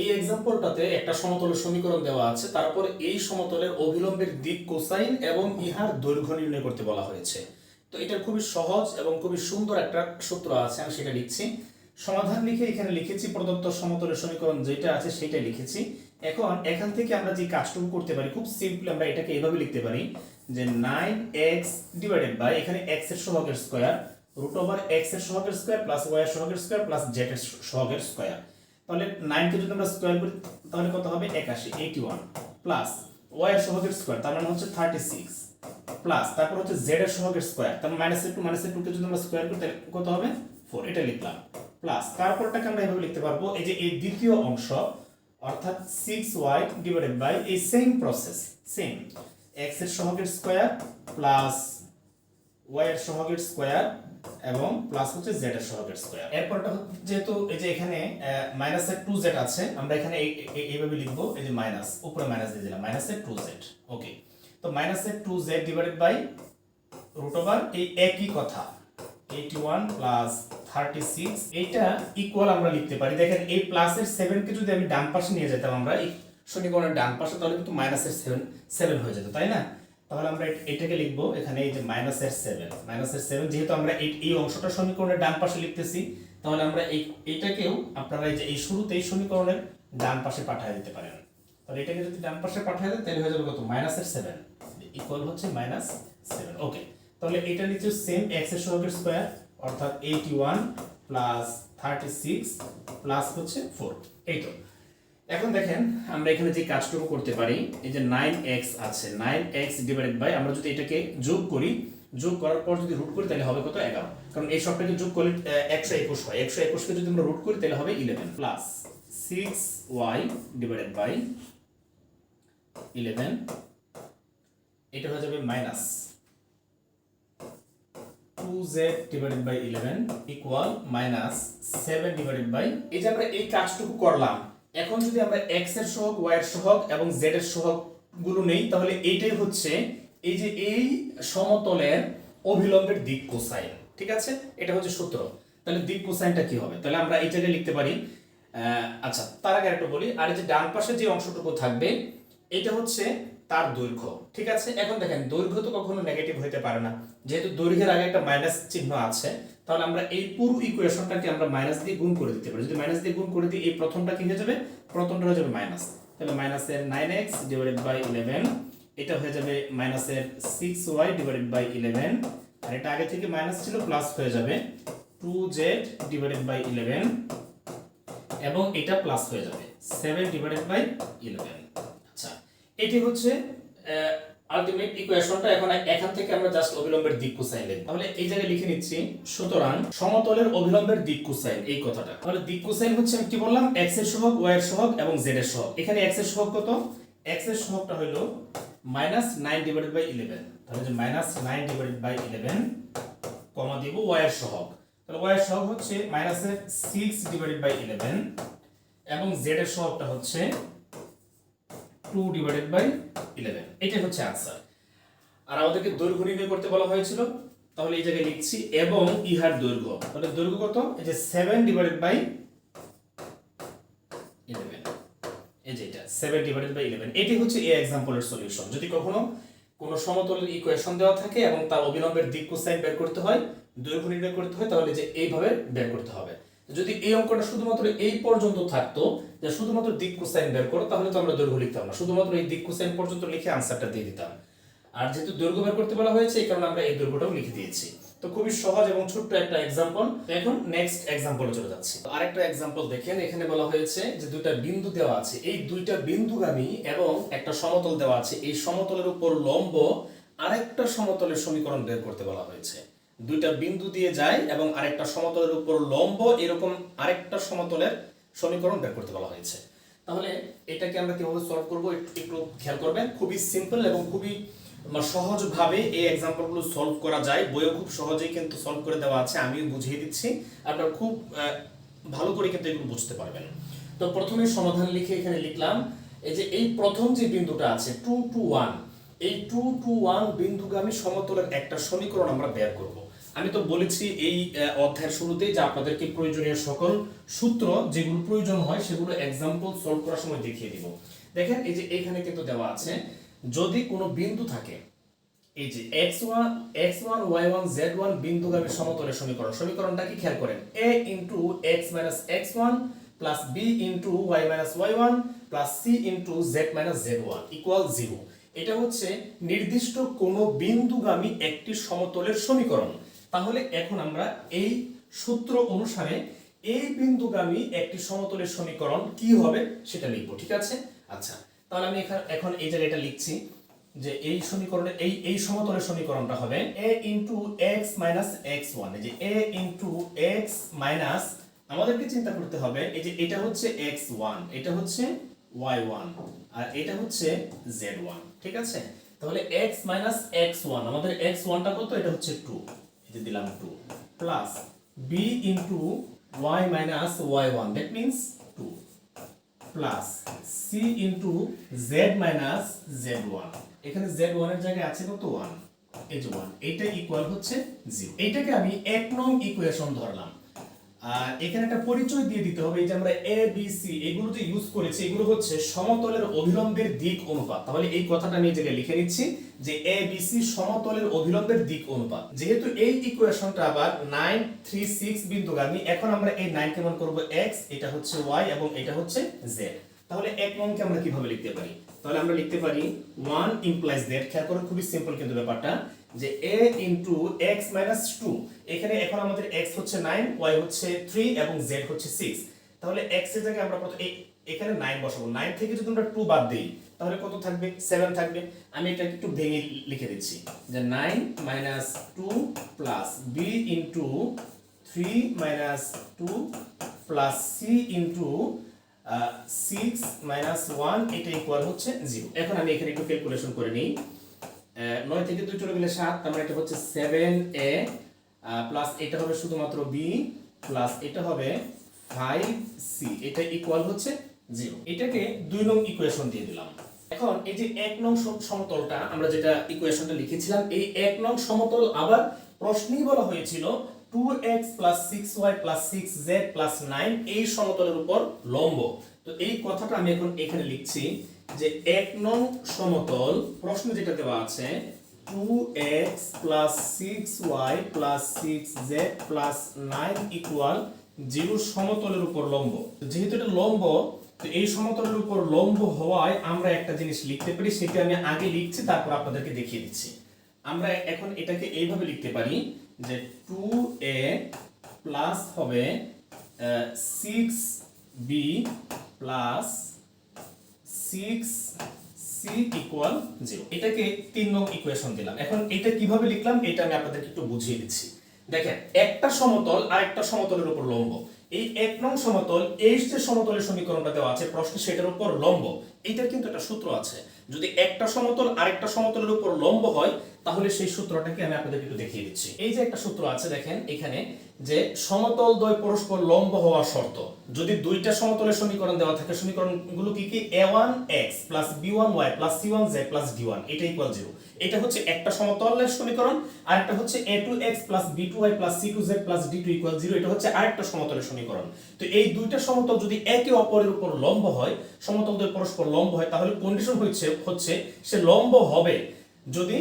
এই এক্সাম্পলটাতে একটা সমতলের সমীকরণ দেওয়া আছে, তারপর এই সমতলের অভিলম্বের দিক কোসাইন এবং ইহার দৈর্ঘ্য নির্ণয় করতে বলা হয়েছে। তো এটা খুবই সহজ এবং খুবই সুন্দর একটা সূত্র আছে, আমি সেটা লিখছি। সমাধান লিখে এখানে লিখেছি প্রদত্ত সমতলের সমীকরণ যেটা আছে সেটা লিখেছি। এখন এখান থেকে আমরা যে কাজটুকু করতে পারি, খুব সিম্পল আমরা এটাকে এভাবে লিখতে পারি যে নাইন এক্স ডিভাইডেড বাই এখানে এক্সের সহগের স্কোয়ার রুট ওভার এক্সের সহগের স্কোয়ার প্লাস ওয়াই এর সহগের স্কোয়ার প্লাস জেড এর সহগের স্কোয়ার তাহলে নাইনকে যদি আমরা স্কোয়ার করি, তাহলে কত হবে? একাশি এইটি ওয়ান প্লাস ওয়াই এর সহগের স্কোয়ার তার মানে হচ্ছে থার্টি সিক্স প্লাস তারপর হচ্ছে জেড এর সহগের স্কোয়ার তার মাইনাস টু মাইনাস টুকে যদি আমরা স্কোয়ার করি, তাহলে কত হবে? ফোর এটা লিখলাম। প্লাস তারপরটাকে আমরা এভাবে লিখতে পারব, এই যে এই দ্বিতীয় অংশ, অর্থাৎ সিক্স ওয়াই ডিভাইডেড বাই এই সেম প্রসেস সেম এক্সের সহগের স্কোয়ার প্লাস ওয়াই এর সহগের স্কোয়ার এবং প্লাস হচ্ছে জেড এর সহগের স্কোয়ার। এরপরটা যেহেতু এই যে এখানে মাইনাস এর টু জেড আছে, আমরা এখানে এই- এই- এইভাবে লিখব, এই যে মাইনাস উপরে মাইনাস দিয়ে দিলাম মাইনাস এর টু জেড ওকে তো মাইনাস এর two Z divided by root over এই একই কথা eighty one plus thirty six এইটা ইকুয়াল আমরা লিখতে পারি। দেখেন, এই প্লাসের সেভেনকে যদি আমি ডান পাশে নিয়ে যেতাম আমরা সমীকরণের ডান পাশে, তাহলে কিন্তু মাইনাসের সেভেন সেভেন হয়ে যেত, তাই না? তাহলে আমরা এটাকে লিখব এখানে এই যে মাইনাসের সেভেন মাইনাসের সেভেন যেহেতু আমরা এই এই অংশটা সমীকরণের ডান পাশে লিখতেছি, তাহলে আমরা এই এইটাকেও আপনারা এই যে এই শুরুতেই সমীকরণের ডান পাশে পাঠিয়ে দিতে পারেন। তাহলে এটাকে যদি ডান পাশে পাঠিয়ে দেন, তাহলে হয়ে যাবে কত? মাইনাসের সেভেন ইকুয়াল হচ্ছে মাইনাস সেভেন ওকে তাহলে এটা নিচে সেম এক্সের স্কোয়ার অর্থাৎ eighty one plus thirty six plus হচ্ছে ফোর এই তো। এখন দেখেন, আমরা এখানে যে কাজটুকু করতে পারি, এই যে নাইন এক্স আছে নাইন এক্স ডিভাইডেড বাই আমরা যদি এটাকে যোগ করি, যোগ করার পর যদি রুট করি, তাহলে হবে কত? এগারো। কারণ এই সবটাকে যোগ করলে একশো একুশ হয়। একশো একুশকে যদি আমরা রুট করি, তাহলে হবে eleven plus six Y divided by eleven এটা হয়ে যাবে minus two Z divided by eleven equal minus seven divided by এই যে আমরা এই কাজটুকু করলাম এখন যদি আমরা এক্সের সহগ ওয়াই এর সহগ এবং জেড এর সহগগুলো নেই, তাহলে এইটাই হচ্ছে এই যে এই সমতলের অভিলম্বের দিক কোসাইন, ঠিক আছে? এটা হচ্ছে সূত্র। তাহলে দিক কোসাইনটা কি হবে? তাহলে আমরা এই জায়গায় লিখতে পারি আচ্ছা তার আগে একটু বলি, আর এই যে ডান পাশে যে অংশটুকু থাকবে, এটা হচ্ছে তার দৈর্ঘ্য, ঠিক আছে? এখন দেখেন, দৈর্ঘ্য তো কখনো নেগেটিভ হতে পারে না। যেহেতু দৈর্ঘ্যের আগে একটা মাইনাস চিহ্ন আছে তাহলে আমরা এই পুরো ইকুয়েশনটাকে আমরা মাইনাস দিয়ে গুণ করে দিতে পারি। যদি মাইনাস দিয়ে গুণ করে দিই, এই প্রথমটা কি হয়ে যাবে? প্রথমটা হয়ে যাবে মাইনাস তাহলে মাইনাসের nine X divided by eleven এটা হয়ে যাবে মাইনাসের six Y divided by eleven আর এটা আগে থেকে মাইনাস ছিল প্লাস হয়ে যাবে two Z divided by eleven এবং এটা প্লাস হয়ে যাবে সেভেন ডিভাইডেড বাই ইলেভেন আচ্ছা এটি হচ্ছে আলটিমেট ইকুয়েশনটা এখন এখান থেকে আমরা জাস্ট অবিলম্বের দিক কোসাইন লিখব তাহলে এই জায়গায় লিখে নিচ্ছি, সুতরাং সমতলের অবিলম্বের দিক কোসাইন এই কথাটা। তাহলে দিক কোসাইন হচ্ছে আমি কি বললাম? x এর সহগ, y এর সহগ এবং z এর সহগ। এখানে x এর সহগ কত? x এর সহগটা হলো minus nine divided by eleven তাহলে যে minus nine divided by eleven comma দিব y এর সহগ। তাহলে y এর সহগ হচ্ছে মাইনাসের সিক্স ডিভাইডেড বাই ইলেভেন এবং z এর সহগটা হচ্ছে টু ডিভাইডেড বাই ইলেভেন এটাই হচ্ছে আনসার আর আমাদেরকে দৈর্ঘ্য নির্ণয় করতে বলা হয়েছিল, তাহলে এই জায়গায় লিখছি, এবং ইহার দৈর্ঘ্য। তাহলে দৈর্ঘ্য কত? এই যে সেভেন ডিভাইডেড বাই ইলেভেন এই যে এটা সেভেন ডিভাইডেড বাই ইলেভেন এটি হচ্ছে এই এক্সাম্পলের সলিউশন যদি কখনো কোনো সমতলের ইকুয়েশন দেওয়া থাকে এবং তার অবিলম্বের দিক কোসাইন বের করতে হয়, দৈর্ঘ্য নির্ণয় করতে হয়, তাহলে যে এইভাবে বের করতে হবে। যদি এই অঙ্কটা শুধুমাত্র এই পর্যন্ত থাকতো, যে শুধুমাত্র দিক কোসাইন বের করো, তাহলে তো আমরা দৈর্ঘ্য লিখতাম না। শুধুমাত্র এই দিক কোসাইন পর্যন্ত লিখে আনসারটা দিয়ে দিতাম। আর যেহেতু দৈর্ঘ্য বের করতে বলা হয়েছে, এই কারণে আমরা এই দৈর্ঘ্যটাও লিখে দিয়েছি। তো খুবই সহজ এবং ছোট্ট একটা এক্সাম্পল এখন নেক্সট এক্সাম্পলে চলে যাচ্ছি। আরেকটা এক্সাম্পল দেখেন, এখানে বলা হয়েছে যে দুইটা বিন্দু দেওয়া আছে। এই দুইটা বিন্দুগামী এবং একটা সমতল দেওয়া আছে। এই সমতলের উপর লম্ব আরেকটা সমতলের সমীকরণ বের করতে বলা হয়েছে। দুইটা বিন্দু দিয়ে যায় এবং আরেকটা সমতলের উপর লম্ব এরকম আরেকটা সমতলের সমীকরণ বের করতে বলা হয়েছে। তাহলে এটাকে আমরা কীভাবে সলভ করব একটু খেয়াল করবেন। খুবই সিম্পল এবং খুবই সহজভাবে এই এক্সাম্পলগুলো সলভ করা যায়। বইও খুব সহজেই কিন্তু সলভ করে দেওয়া আছে, আমিও বুঝিয়ে দিচ্ছি। আপনারা খুব ভালো করে কিন্তু এগুলো বুঝতে পারবেন। তো প্রথমে সমাধান লিখে এখানে লিখলাম, এই যে এই প্রথম যে বিন্দুটা আছে টু টু ওয়ান এই টু টু ওয়ান বিন্দুগামী সমতলের একটা সমীকরণ আমরা বের করব। আমি তো বলেছি এই অধ্যায়ের শুরুতেই যে আপনাদেরকে প্রয়োজনীয় সকল সূত্র যেগুলো প্রয়োজন হয় সেগুলো এক্সাম্পল সলভ করার সময় দেখিয়ে দিব। দেখেন, এই যে এখানে কিন্তু দেওয়া আছে, যদি কোনো বিন্দু থাকে, এই যে X one X one Y one Z one বিন্দুগামী সমতলের সমীকরণ, সমীকরণটা কি খেয়াল করেন? A into X minus X one plus B into Y minus Y one plus C into Z minus Z one equal zero এটা হচ্ছে নির্দিষ্ট কোনো বিন্দুগামী একটি সমতলের সমীকরণ। তাহলে এখন আমরা এই সূত্র অনুসারে এই বিন্দুগামী একটি সমতলের সমীকরণ কি হবে সেটা লিখব, ঠিক আছে? আচ্ছা তাহলে আমি এখানে এখন এই জায়গায় এটা লিখছি যে এই সমীকরণে এই এই সমতলের সমীকরণটা হবে a into X minus X one যে a ইনটু এক্স মাইনাস আমাদেরকে চিন্তা করতে হবে, এই যে এটা হচ্ছে এক্স ওয়ান এটা হচ্ছে ওয়াই ওয়ান আর এটা হচ্ছে জেড ওয়ান ঠিক আছে? তাহলে এক্স মাইনাস এক্স ওয়ান আমাদের এক্স ওয়ানটা কত? এটা হচ্ছে টু যে দিলাম two plus B into Y minus Y one that means two plus C into Z minus Z one এখানে জেড ওয়ানের জায়গায় আছে কত? ওয়ান এই যে ওয়ান এইটা ইকুয়াল হচ্ছে জিরো এইটাকে আমি এক নং ইকুয়েশন ধরলাম। এখানে একটা পরিচয় দিয়ে দিতে হবে, এই যে আমরা এ বি সি এগুলো যে ইউজ করেছি, এগুলো হচ্ছে সমতলের অভিলম্বের দিক অনুপাত। তাহলে এই কথাটা আমি লিখে নিচ্ছি যে এ বি সি সমতলের অভিলম্বের দিক অনুপাত। যেহেতু এই ইকুয়েশনটা আবার নাইন থ্রি সিক্স এখন আমরা এই নাইন কেমন করব এক্স এটা হচ্ছে ওয়াই এবং এটা হচ্ছে জেড তাহলে এক নংকে আমরা কীভাবে লিখতে পারি? তাহলে আমরা লিখতে পারি ওয়ান ইমপ্লাইজ দ্যাট খেয়াল করে, খুবই সিম্পল কিন্তু ব্যাপারটা। যে a ইন্টু মাইনাস টু এখানে এখন আমাদের x হচ্ছে নাইন ওয়াই হচ্ছে থ্রি এবং z হচ্ছে সিক্স তাহলে x এর জায়গায় আমরা প্রথম এখানে নাইন বসাবো। নাইন থেকে যদি আমরা টু বাদ দিই, তাহলে কত থাকবে? সেভেন থাকবে। আমি এটা একটু ভেঙে লিখে দিচ্ছি। যে nine minus two plus B into three minus two plus এটা ইকুয়াল হচ্ছে জিরো এখন আমি এখানে একটু ক্যালকুলেশন করে নিই। নয় থেকে দুই চলে গেলে সাত, তার মানে এটা হচ্ছে সেভেন এ প্লাস এটা হবে শুধুমাত্র বি প্লাস এটা হবে ফাইভ সি এটা ইকুয়াল হচ্ছে জিরো এটাকে দুই নং ইকুয়েশন দিয়ে দিলাম। এখন এই যে এক নং সমতলটা, আমরা যেটা ইকুয়েশনটা লিখেছিলাম, এই এক নং সমতল আবার প্রশ্নেই বলা হয়েছিল two X plus six Y plus six Z plus nine এই সমতলের উপর লম্ব। তো এই কথাটা আমি এখন এখানে লিখছি। যে এক নং সমতল প্রশ্ন যেটা দেওয়া আছে two X plus six Y plus six Z plus nine equal zero সমতলের উপর লম্ব। যেহেতু এটা লম্ব, তো এই সমতলের উপর লম্ব হওয়ায় আমরা একটা জিনিস লিখতে পারি, সেটা আমি আগে লিখছি, তারপর আপনাদেরকে দেখিয়ে দিচ্ছি। আমরা এখন এটাকে এইভাবে লিখতে পারি যে টু এ প্লাস হবে six B plus six C equal zero এটাকে তিন নং ইকুয়েশন দিলাম। এখন এটা কীভাবে লিখলাম এটা আমি আপনাদেরকে একটু বুঝিয়ে দিচ্ছি। দেখেন একটা সমতল আর একটা সমতলের উপর লম্ব। এই এক নং সমতল এই যে সমতলের সমীকরণটা দেওয়া আছে প্রশ্নে সেটার উপর লম্ব। এইটার কিন্তু একটা সূত্র আছে। যদি একটা সমতল আরেকটা সমতলের উপর লম্ব হয় তাহলে সেই সূত্রটাকে আমি আপনাদেরকে একটু দেখিয়ে দিচ্ছি। এই যে একটা সূত্র আছে, দেখেন এখানে যে সমতল দ্বয় পরস্পর লম্ব হওয়া শর্ত। যদি দুইটা সমতলের সমীকরণ দেওয়া থাকে, সমীকরণগুলো কি কি? A one X plus B one Y plus C one Z plus D one এটা ইকুয়াল জিরো এটা হচ্ছে একটা সমতলের সমীকরণ, আর একটা হচ্ছে A two X plus B two Y plus C two Z plus D two equal zero এটা হচ্ছে আরেকটা সমতলের সমীকরণ। তো এই দুইটা সমতল যদি একে অপরের উপর লম্ব হয়, সমতল দ্বয় পরস্পর লম্ব হয়, তাহলে কন্ডিশন হচ্ছে হচ্ছে সে লম্ব হবে যদি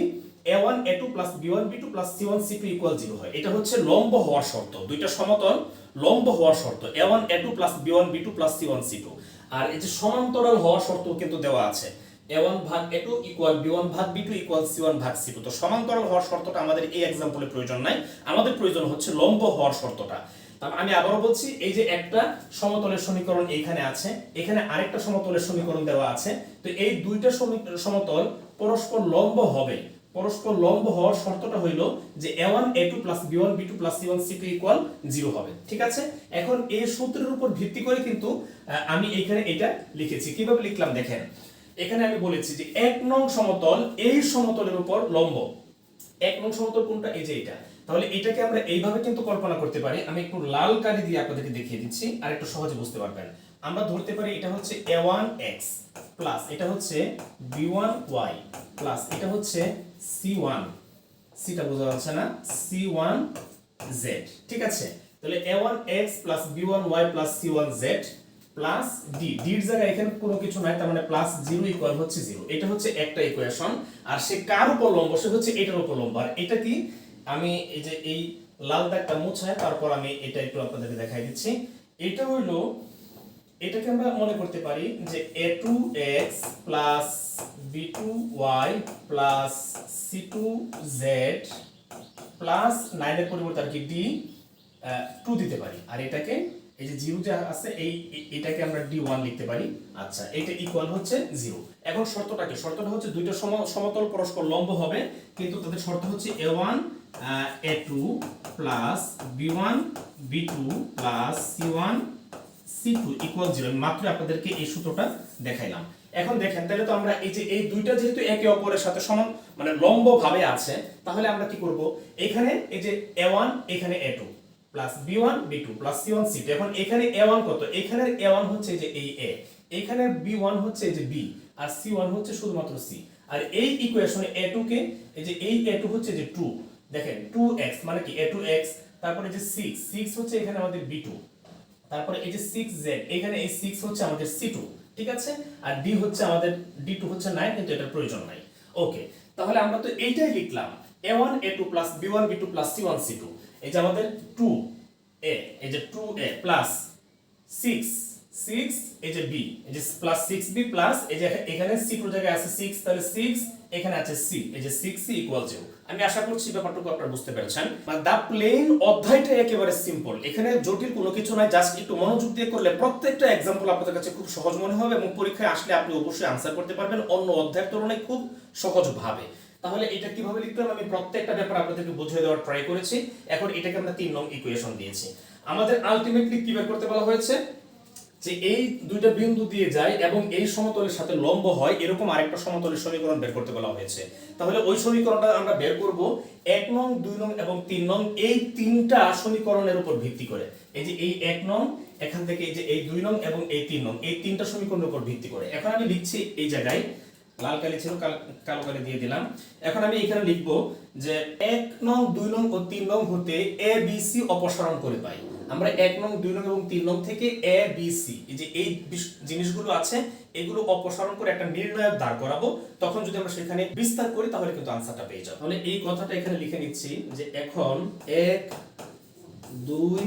one A plus B one B plus C equal zero হয়। এটা হচ্ছে লম্ব হওয়ার শর্ত। দুইটা সমতল, লম্ব হওয়ার শর্ত। A one A two plus B one B two plus C one C two আর এই যে সমান্তরাল হওয়ার শর্ত কিন্তু দেওয়া আছে। এ ওয়ান ভাগ A two equal B one ভাগ B two equal C one ভাগ সি টু তো সমান্তরাল হওয়ার শর্তটা আমাদের এই এক্সাম্পলে প্রয়োজন নাই। আমাদের প্রয়োজন হচ্ছে লম্ব হওয়ার শর্তটা। তার আমি আবারও বলছি, এই যে একটা সমতলের সমীকরণ এইখানে আছে, এখানে আরেকটা সমতলের সমীকরণ দেওয়া আছে। তো এই দুইটা সমী- সমতল পরস্পর লম্ব হবে। পরস্পর লম্ব হওয়ার শর্তটা হইল যে A one A two plus B one B two plus C one C two equal zero হবে। ঠিক আছে? এখন এই সূত্রের উপর ভিত্তি করে কিন্তু আমি এখানে এটা লিখেছি। কীভাবে লিখলাম দেখেন? এখানে আমি বলেছি যে এক নং সমতল এই সমতলের উপর লম্ব। এক নং সমতল কোনটা? এই যে এটা। তাহলে এটাকে আমরা এইভাবে কিন্তু কল্পনা করতে পারি। আমি একটু লাল কালি দিয়ে আপনাদেরকে দেখিয়ে দিচ্ছি, আর একটু সহজে বুঝতে পারবেন। আমরা ধরতে পারি এটা হচ্ছে এ ওয়ান এক্স প্লাস এটা হচ্ছে বি ওয়ান ওয়াই প্লাস এটা হচ্ছে সি ওয়ান সিটা বোঝা যাচ্ছে না? সি ওয়ান জেড ঠিক আছে? তাহলে A one X plus B one Y plus C one Z plus D ডির জায়গায় এখানে কোনো কিছু নাই, তার মানে প্লাস জিরো ইকুয়াল হচ্ছে জিরো এটা হচ্ছে একটা ইকুয়েশন আর সে কার উপর লম্ব? সে হচ্ছে এটার উপর লম্ব। আর এটা কি? আমি এই যে এই লাল দাগটা মুছায়, তারপর আমি এটা একটু আপনাদেরকে দেখাই দিচ্ছি। এটা হইল এটাকে আমরা মনে করতে পারি যে A two X plus B two Y plus C two Z plus নাইনের পরিবর্তে আর কি ডি টু দিতে পারি। আর এটাকে, এই যে জিরো যা আছে, এই এটাকে আমরা ডি ওয়ান লিখতে পারি। আচ্ছা এটা ইকুয়াল হচ্ছে জিরো এখন শর্তটা কি শর্তটা হচ্ছে দুইটা সম- সমতল পরস্পর লম্ব হবে, কিন্তু তাদের শর্ত হচ্ছে A one A two plus B one B two plus C one C two equal zero মাত্র আপনাদেরকে এই সূত্রটা দেখাইলাম। এখন দেখেন, তাহলে তো আমরা এই যে এই দুইটা যেহেতু একে অপরের সাথে সমান মানে লম্ব ভাবে আছে, তাহলে আমরা কি করব? এখানে এই যে এ ওয়ান এখানে A two plus B one B two plus C one C two এখন এখানে এ ওয়ান কত? এখানের এ ওয়ান হচ্ছে যে এই এ এখানের বি ওয়ান হচ্ছে যে বি আর সি ওয়ান হচ্ছে শুধুমাত্র সি আর এই ইকুয়েশনে এ টু কে, এই যে এই এ টু হচ্ছে যে টু দেখেন টু এক্স মানে কি? এ টু এক্স তারপরে যে সিক্স সিক্স হচ্ছে এখানে আমাদের বি টু তারপরে এই যে সিক্স এখানে এই সিক্স হচ্ছে আমাদের সি টু ঠিক আছে? আর ডি হচ্ছে আমাদের ডি টু হচ্ছে নাইন কিন্তু এটার প্রয়োজন নাই। ওকে তাহলে আমরা তো এইটাই লিখলাম। A one A two plus B one B two plus C one C two এই যে আমাদের টু এ এই যে two A plus six six এই যে বি এই যে প্লাস সিক্স বি প্লাস এই যে এখানে সি জায়গায় আছে সিক্স তাহলে সিক্স এখানে আছে সি এই যে সিক্স সি ইকুয়াল জিরো আমি আশা করছি ব্যাপারটুকু আপনারা বুঝতে পেরেছেন। মানে দা প্লেন অধ্যায়টা একেবারে সিম্পল এখানে জটিল কোনো কিছু নাই জাস্ট একটু মনোযোগ দিয়ে করলে প্রত্যেকটা এক্সাম্পল আপনাদের কাছে খুব সহজ মনে হবে এবং পরীক্ষায় আসলে আপনি অবশ্যই আনসার করতে পারবেন। অন্য অধ্যায়ের তুলনায় খুব সহজভাবে। তাহলে এটা কীভাবে লিখলাম আমি প্রত্যেকটা ব্যাপার আপনাদেরকে বুঝিয়ে দেওয়ার ট্রাই করেছি। এখন এটাকে আমরা তিন নং ইকুয়েশন দিয়েছি। আমাদের আলটিমেটলি কি বের করতে বলা হয়েছে? যে এই দুইটা বিন্দু দিয়ে যায় এবং এই সমতলের সাথে লম্ব হয়, এরকম আরেকটা সমতলের সমীকরণ বের করতে বলা হয়েছে। তাহলে ওই সমীকরণটা আমরা বের করব এক নং, দুই নং এবং তিন নং, এই তিনটা সমীকরণের উপর ভিত্তি করে। এই যে এই এক নং, এখান থেকে এই যে এই দুই নং এবং এই তিন নং, এই তিনটা সমীকরণের উপর ভিত্তি করে। এখন আমি লিখছি এই জায়গায়, লাল কালি ছিল, কাল- কালো দিয়ে দিলাম। এখন আমি এখানে লিখব যে এক নং, দুই নং ও তিন নং হতে এ বি সি অপসারণ করে পাই। আমরা এক নং, দুই নং এবং তিন নং থেকে এ বি সি এই যে এই জিনিসগুলো আছে, এগুলো অপসারণ করে একটা নির্ণায়ক দাঁড় করাবো। তখন যদি আমরা সেখানে বিস্তার করি, তাহলে কিন্তু আনসারটা পেয়ে যাব। তাহলে এই কথাটা এখানে লিখে নিচ্ছি যে এখন এক, দুই,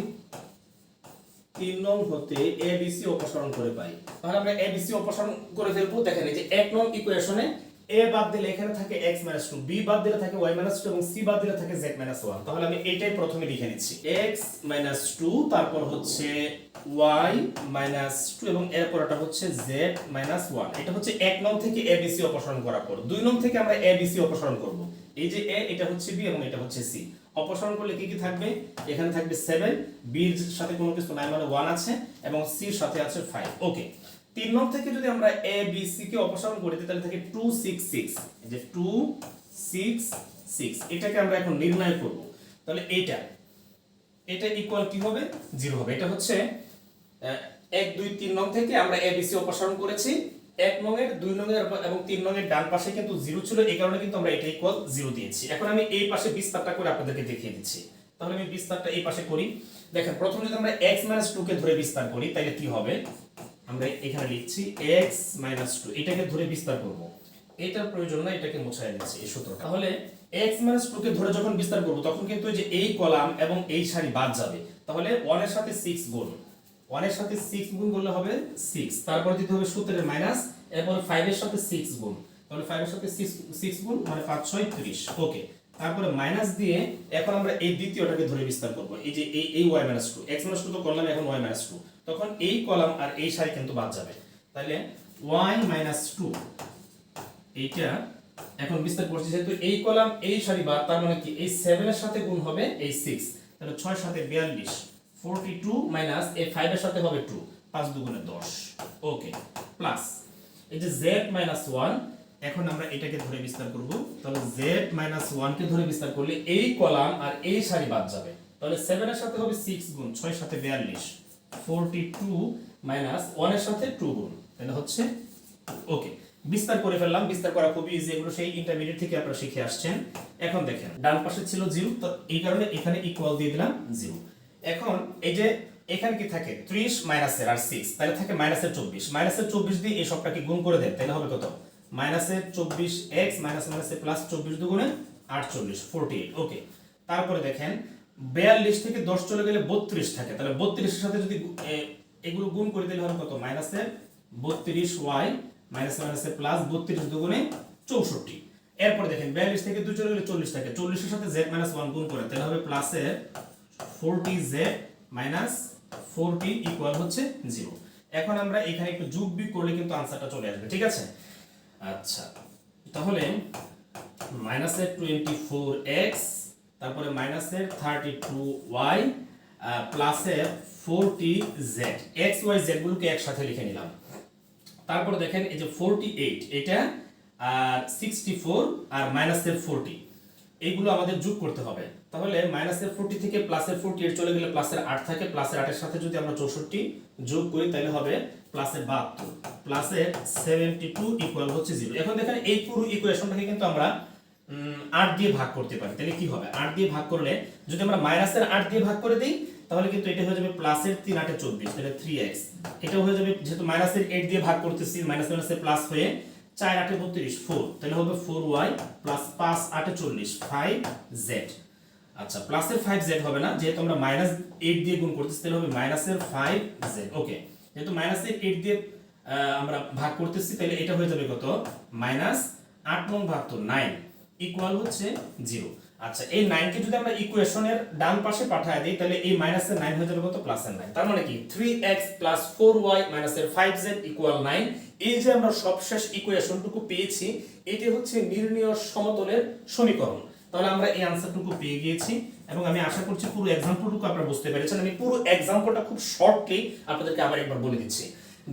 তিন নং হতে এ বি সি অপসারণ করে পাই। তাহলে আমরা এ বি সি অপসারণ করে ফেলব। দেখেন এই যে এক নং ইকুয়েশনে এ বাদ দিলে এখানে থাকে x মাইনাস টু বি বাদ দিলে থাকে y মাইনাস টু এবং সি বাদ দিলে থাকে z মাইনাস ওয়ান তাহলে আমি এইটাই প্রথমে লিখে নিচ্ছি। X মাইনাস টু তারপর হচ্ছে y মাইনাস টু এবং এরপর এটা হচ্ছে z মাইনাস ওয়ান এটা হচ্ছে এক নং থেকে এ বি সি অপসারণ করার পর। দুই নং থেকে আমরা এ বি সি অপসারণ করব। এই যে এ এটা হচ্ছে বি এবং এটা হচ্ছে সি অপসারণ করলে কি কি থাকবে? এখানে থাকবে সেভেন বির সাথে কোনো কিছু নাই মানে ওয়ান আছে এবং সির সাথে আছে ফাইভ ওকে তিন নং থেকে যদি আমরা এ বি সি কে অপসারণ করি, তাহলে থাকে টু সিক্স সিক্স যে টু সিক্স সিক্স এটাকে আমরা এখন নির্ণয় করব। তাহলে এইটা এটা ইকুয়াল কি হবে? জিরো হবে। এটা হচ্ছে এক, দুই, তিন নং থেকে আমরা এ বি সি অপসারণ করেছি। এক নং এর দুই নং এর এবং তিন নং এর ডান পাশে কিন্তু জিরো ছিল। এই কারণে কিন্তু আমরা এটা ইকুয়াল জিরো দিয়েছি। এখন আমি এই পাশে বিস্তারটা করে আপনাদেরকে দেখিয়ে দিচ্ছি। তাহলে আমি বিস্তারটা এই পাশে করি। দেখেন, প্রথমে যদি আমরা x মাইনাস টু কে ধরে বিস্তার করি, তাহলে কি হবে? আমরা এখানে লিখছি x মাইনাস টু এটাকে ধরে বিস্তার করব। এটার প্রয়োজন না এটাকে মুছাই দিচ্ছি এই সূত্রটা। তাহলে x মাইনাস টু কে ধরে যখন বিস্তার করব, তখন কিন্তু যে এই কলাম এবং এই সারি বাদ যাবে। তাহলে 1 এর সাথে 6 গুণ। 1 এর সাথে 6 গুণ করলে হবে 6 তারপর দিতে হবে সূত্রের মাইনাস এরপর 5 এর সাথে 6 গুণ। তাহলে 5 এর সাথে 6 6 গুণ মানে 5 6 30 ওকে তারপরে মাইনাস দিয়ে এখন আমরা এই দ্বিতীয়টাকে ধরে বিস্তার করব। এই যে এই y minus two X minus two তো করলাম, এখন y মাইনাস টু তখন এই কলাম আর এই সারি কিন্তু বাদ যাবে। তাহলে y মাইনাস টু, এইটা এখন বিস্তার করছি, যেহেতু এই কলাম, এই সারি বাদ, তার মানে কি? এই সেভেনের সাথে গুণ হবে এই সিক্স তাহলে ছয় সাথে বিয়াল্লিশ ফোরটি টু মাইনাস এই ফাইভ এর সাথে হবে টু পাঁচ দুগুণে দশ ওকে প্লাস এই যে জেড মাইনাস ওয়ান এখন আমরা এটাকে ধরে বিস্তার করব, তাহলে জেড মাইনাস ওয়ানকে ধরে বিস্তার করলে এই কলাম আর এই সারি বাদ যাবে। তাহলে সেভেনের সাথে হবে সিক্স গুণ, ছয় সাথে বিয়াল্লিশ মাইনাস এই যে এখানে কি থাকে? ত্রিশ মাইনাসের আর সিক্স তাহলে থাকে মাইনাসের চব্বিশ। মাইনাসের চব্বিশ দিয়ে এই সবটাকে গুণ করে দেন? তাহলে হবে কত? মাইনাসের চব্বিশ এক্স মাইনাস মাইনাসের প্লাস চব্বিশ দুগুণে আটচল্লিশ ফোরটি এইট ওকে তারপরে দেখেন বিয়াল্লিশ থেকে দশ চলে গেলে বত্রিশ থাকে। তাহলে বত্রিশের সাথে যদি এগুলো গুণ করে দিলে হবে কত? মাইনাসের বত্রিশ ওয়াই মাইনাস মাইনাসের প্লাস বত্রিশ দুগুণে চৌষট্টি। এরপরে দেখেন, বিয়াল্লিশ থেকে দুই চলে গেলে চল্লিশ থাকে। চল্লিশের সাথে জেড মাইনাস ওয়ান গুণ করে, তাহলে হবে প্লাসের forty Z minus forty equal হচ্ছে জিরো এখন আমরা এখানে একটু যোগ বিয়োগ করলে কিন্তু আনসারটা চলে আসবে, ঠিক আছে? আচ্ছা তাহলে মাইনাসের টোয়েন্টি ফোর এক্স তারপরে মাইনাসের থার্টি টু ওয়াই প্লাসের forty Z X Y Z গুলোকে একসাথে লিখে নিলাম। তারপর দেখেন এই যে ফোরটি এইট এটা, আর সিক্সটি ফোর আর মাইনাসের ফোরটি এইগুলো আমাদের যোগ করতে হবে। তাহলে মাইনাসের ফোরটি থেকে প্লাসের ফোরটি এইট চলে গেলে প্লাসের আট থাকে প্লাসের আটের সাথে যদি আমরা চৌষট্টি যোগ করি, তাহলে হবে প্লাসের বাহাত্তর প্লাসের সেভেন্টি টু ইকুয়াল হচ্ছে জিরো এখন দেখেন এই পুরো ইকুয়েশনটাকে কিন্তু আমরা আট দিয়ে ভাগ করতে পারি। তাহলে কি হবে? আট দিয়ে ভাগ করলে যদি আমরা মাইনাসের আট দিয়ে ভাগ করে দিই, তাহলে কিন্তু এটা হয়ে যাবে প্লাসের তিন আটে চব্বিশ, তাহলে থ্রি এক্স এটা হয়ে যাবে যেহেতু মাইনাসের এইট দিয়ে ভাগ করতেছি, মাইনাস মাইনাসের প্লাস হয়ে চার আটে বত্রিশ ফোর তাহলে হবে ফোর ওয়াই প্লাস পাঁচ আটে চল্লিশ ফাইভ জেড আচ্ছা প্লাসের ফাইভ জেড হবে না, যেহেতু আমরা মাইনাস এইট দিয়ে গুণ করতেছি, তাহলে হবে মাইনাসের ফাইভ জেড ওকে, যেহেতু মাইনাসের এইট দিয়ে আমরা ভাগ করতেছি, তাহলে এটা হয়ে যাবে কত? মাইনাস আট নং ভাগ তো নাইন ইকুয়াল হচ্ছে জিরো আচ্ছা এই নাইনকে যদি আমরা ইকুয়েশনের ডান পাশে পাঠায় দিই, তাহলে এই মাইনাসের নাইন হয়ে যাবে কত? প্লাসের নাইন তার মানে কি? Three X plus four Y মাইনাসের ফাইভ জেড ইকুয়াল নাইন এই যে আমরা সবশেষ ইকুয়েশনটুকু পেয়েছি, এটি হচ্ছে নির্ণীয় সমতলের সমীকরণ। তাহলে আমরা এই আনসারটুকু পেয়ে গিয়েছি, এবং আমি আশা করছি পুরো এক্সাম্পলটুকু আপনারা বুঝতে পেরেছেন। আমি পুরো এক্সাম্পলটা খুব শর্টলি আপনাদেরকে আবার একবার বলে দিচ্ছি।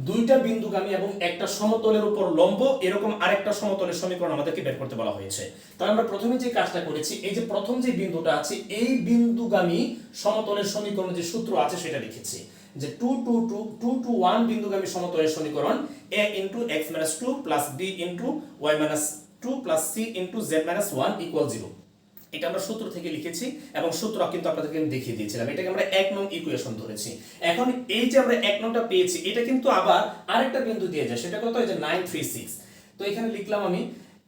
দুইটা বিন্দুগামী এবং একটা সমতলের উপর লম্ব, এরকম আরেকটা সমতলের সমীকরণ আমাদেরকে বের করতে বলা হয়েছে। তাহলে আমরা প্রথমে যে কাজটা করেছি, এই যে প্রথম যে বিন্দুটা আছে, এই বিন্দুগামী সমতলের সমীকরণ যে সূত্র আছে সেটা লিখেছি। যে two two two two two one বিন্দুগামী সমতলের সমীকরণ A into X minus two plus B into Y minus two plus C into Z minus one equal zero এটা আমরা সূত্র থেকে লিখেছি এবং সূত্র কিন্তু আপনাদেরকে আমি দেখিয়ে দিয়েছিলাম। এটাকে আমরা এক নং ইকুয়েশন ধরেছি। এখন এই যে আমরা এক নংটা পেয়েছি, এটা কিন্তু আবার আরেকটা বিন্দু দিয়ে যায়। সেটা কত? এই যে নাইন থ্রি সিক্স তো এখানে লিখলাম আমি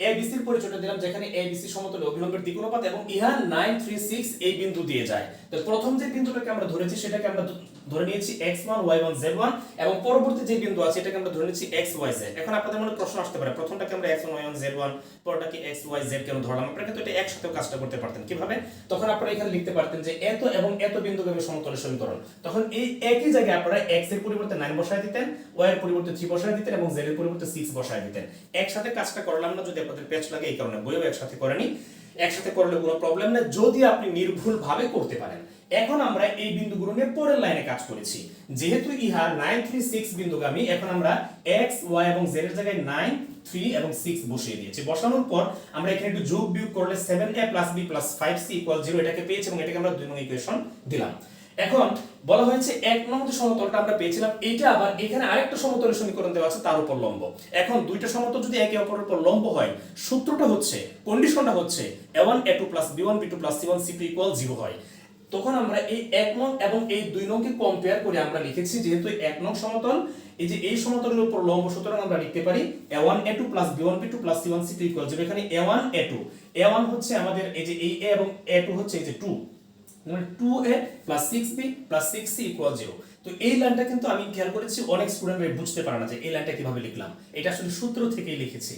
এবিসির পরিচয়টা দিলাম, যেখানে এবিসি সমতলে অভিলম্বের দ্বিগুণপাত এবং ইহা নাইন থ্রি সিক্স এই বিন্দু দিয়ে যায়। তো প্রথম যে বিন্দুটাকে আমরা ধরেছি, সেটাকে আমরা ধরে নিয়েছি X one Y one Z one এবং পরবর্তী যে বিন্দু আছে, এটাকে আমরা ধরে নিচ্ছি এক্স ওয়াই জেড এখন আপনাদের মনে প্রশ্ন আসতে পারে, প্রথমটাকে আমরা X one Y one Z one পরটাকে X Y Z কেন ধরলাম? আপনারা কিন্তু এটা একসাথে কাজটা করতে পারতেন। কীভাবে? তখন আপনারা এখানে লিখতে পারতেন যে এত এবং এত বিন্দুগামী সমতলের সমীকরণ। তখন এই একই জায়গায় আপনারা এক্সের পরিবর্তে নাইন বসায় দিতেন ওয়াই এর পরিবর্তে থ্রি বসায় দিতেন, এবং জেড এর পরিবর্তে সিক্স বসায় দিতেন। একসাথে কাজটা করলাম না, যদি আপনাদের পেচ লাগে, এই কারণে বইও একসাথে করেনি একসাথে করলে কোনো প্রবলেম নেই যদি আপনি নির্ভুল ভাবে করতে পারেন। এখন আমরা এই বিন্দুগুলো নিয়ে পরের লাইনে কাজ করেছি। যেহেতু ইহা নাইন থ্রি সিক্স বিন্দুগামী, এখন আমরা এক্স ওয়াই এবং জেড এর জায়গায় নাইন থ্রি এবং সিক্স বসিয়ে দিয়েছি। বসানোর পর আমরা এখানে একটু যোগ বিয়োগ করলে seven A plus B plus five C equal zero এটাকে পেয়েছি এবং এটাকে আমরা দুই নং ইকুয়েশন দিলাম। এখন বলা হয়েছে এক নং যে সমতলটা আমরা পেয়েছিলাম এটা আবার এখানে আরেকটা সমতলের সমীকরণ দেওয়া আছে, তার উপর লম্ব। এখন দুইটা সমতল যদি একে অপরের উপর লম্ব হয়, সূত্রটা হচ্ছে কন্ডিশনটা হচ্ছে A one A two plus B one B two plus C one C two equal zero হয়। তখন আমরা এই এক নং এবং এই দুই নংকে কম্পেয়ার করে আমরা লিখেছি, যেহেতু এক নং সমতল, এই যে এই সমতলের উপর লম্ব সুতরাং আমরা লিখতে পারি A one A two plus B one B two plus C one C two equal zero এখানে A one A two A one হচ্ছে আমাদের এই যে এই এ এবং এ টু হচ্ছে এই যে two two A plus six B plus six C equal zero তো এই লাইনটা কিন্তু আমি খেয়াল করেছি, অনেক স্টুডেন্টরা বুঝতে পারে না যে এই লাইনটা কীভাবে লিখলাম। এটা আসলে সূত্র থেকেই লিখেছি।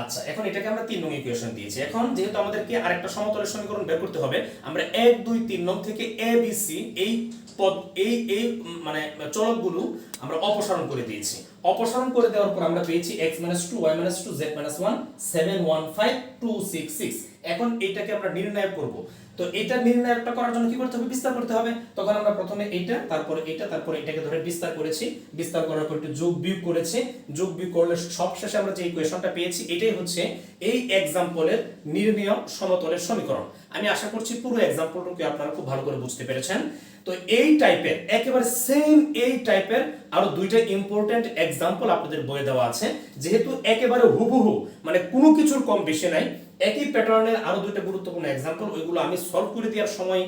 আচ্ছা এখন এটাকে আমরা তিন নং ইকুয়েশন দিয়েছি। এখন যেহেতু আমাদেরকে আরেকটা সমতলের সমীকরণ বের করতে হবে, আমরা এক, দুই, তিন নং থেকে এ বি সি এই পদ, এই এই মানে চলকগুলো আমরা অপসারণ করে দিয়েছি। অপসারণ করে দেওয়ার পর আমরা পেয়েছি x minus two Y minus two Z minus one seven one five two six six এখন এইটাকে আমরা নির্ণয় করব। তো এটা নির্ণয়টা করার জন্য কি করতে হবে? বিস্তার করতে হবে। তখন আমরা প্রথমে এইটা, তারপরে এইটা, তারপরে এটাকে ধরে বিস্তার করেছি। বিস্তার করার পর একটু যোগ বিয়োগ করেছি। যোগ বিয়োগ করলে সবশেষে আমরা যে ইকুয়েশনটা পেয়েছি, এটাই হচ্ছে এই এক্সাম্পলের নির্ণয় সমতলের সমীকরণ। আমি আশা করছি পুরো এক্সাম্পলটুকু আপনারা খুব ভালো করে বুঝতে পেরেছেন। তো এই টাইপের একেবারে সেম এই টাইপের আরও দুইটা ইম্পর্টেন্ট এক্সাম্পল আপনাদের বইয়ে দেওয়া আছে। যেহেতু একেবারে হুবহু মানে কোনো কিছুর কম বেশি নাই একই প্যাটার্নের আরও দুইটা গুরুত্বপূর্ণ এক্সাম্পল ওইগুলো আমি সলভ করে দেওয়ার সময়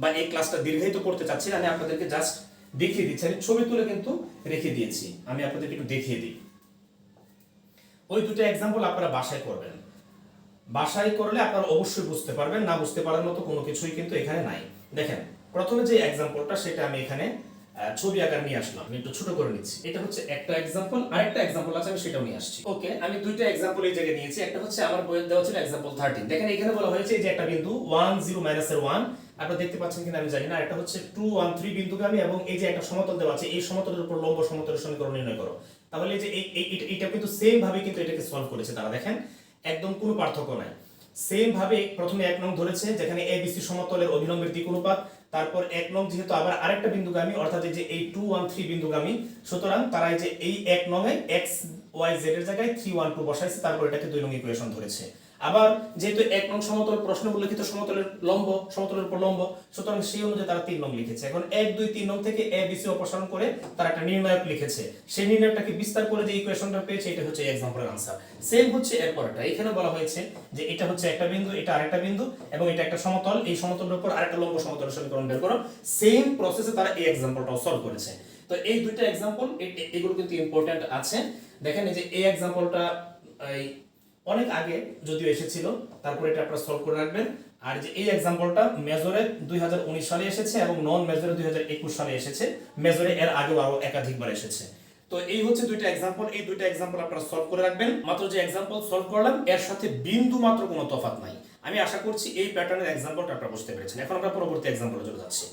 বা এই ক্লাসটা দীর্ঘায়িত করতে চাচ্ছি না, আমি আপনাদেরকে জাস্ট দেখিয়ে দিচ্ছি। আমি ছবি তুলে কিন্তু রেখে দিয়েছি। আমি আপনাদেরকে একটু দেখিয়ে দিই। ওই দুটো এক্সাম্পল আপনারা বাসায় করবেন। বাসায় করলে আপনারা অবশ্যই বুঝতে পারবেন, না বুঝতে পারার মতো কোনো কিছুই কিন্তু এখানে নাই। দেখেন, প্রথমে যে এক্সাম্পলটা সেটা আমি এখানে ছবি আকার নিয়ে আসলাম। আমি একটু ছোট করে নিচ্ছি। এটা হচ্ছে একটা এক্সাম্পল আরেকটা এক্সাম্পল আছে, আমি সেটাও নিয়ে আসছি। ওকে, আমি দুইটা এক্সাম্পল এই জায়গায় নিয়েছি। একটা হচ্ছে আমার বইয়ে দেওয়া ছিল এক্সাম্পল থার্টিন দেখেন, এখানে বলা হয়েছে যে একটা বিন্দু ওয়ান জিরো মাইনাস এর ওয়ান আপনারা দেখতে পাচ্ছেন কিনা আমি জানি না। এটা হচ্ছে টু ওয়ান থ্রি বিন্দুগামী এবং এই যে একটা সমতল দেওয়া আছে, এই সমতলের উপর লম্ব সমতলের সমীকরণ নির্ণয় করো। তাহলে যে এটা- কিন্তু সেম ভাবে কিন্তু এটাকে সলভ করেছে তারা, দেখেন। একদম কোনো পার্থক্য নাই। সেম ভাবে প্রথমে এক নং ধরেছে, যেখানে এ বিসি সমতলের অভিলম্বের দিক অনুপাত তারপর এক নং যেহেতু আবার আরেকটা বিন্দুগামী, অর্থাৎ এই যে এই টু ওয়ান থ্রি বিন্দুগামী, সুতরাং তারা এই যে এই এক নং এ এক্স ওয়াই জেড এর জায়গায় থ্রি ওয়ান টু বসাইছে, তারপর এটাকে দুই নং ইকুয়েশন ধরেছে। আবার যেহেতু এক নং সমতল প্রশ্নে উল্লেখিত সমতলের লম্ব, সমতলের উপর লম্ব, সুতরাং সেই অনুযায়ী তারা তিন নং লিখেছে। এখন এক, দুই, তিন নং থেকে এ বিসি অপসারণ করে তারা একটা নির্ণায়ক লিখেছে। সেই নির্ণয়টাকে বিস্তার করে যে ইকুয়েশনটা পেয়েছে, এটা হচ্ছে এক্সাম্পলের আনসার সেম হচ্ছে এরপরটা। এখানে বলা হয়েছে যে এটা হচ্ছে একটা বিন্দু, এটা আরেকটা বিন্দু, এবং এটা একটা সমতল। এই সমতলের উপর আরেকটা লম্ব সমতল সমীকরণ বের করো। সেম প্রসেসে তারা এই এক্সাম্পলটাও সলভ করেছে। তো এই দুইটা এক্সাম্পল এগুলো কিন্তু ইম্পর্টেন্ট আছে। দেখেন এই যে এই এক্সাম্পলটা অনেক আগে যদিও এসেছিল, তারপরে এটা আপনারা সলভ করে রাখবেন। আর যে এই এক্সাম্পলটা মেজরে দুই সালে এসেছে এবং নন মেজরে দুই সালে এসেছে। মেজরে এর আগেও আরও একাধিকবার এসেছে। তো এই হচ্ছে দুইটা এক্সাম্পল এই দুইটা এক্সাম্পল আপনারা সলভ করে রাখবেন। মাত্র যে এক্সাম্পল সলভ করলাম, এর সাথে বিন্দু মাত্র কোনো তফাৎ নাই। আমি আশা করছি এই প্যাটার্নের এক্সাম্পলটা আপনারা বুঝতে পেরেছেন। এখন আমরা পরবর্তী এক্সাম্পলে চলে যাচ্ছি।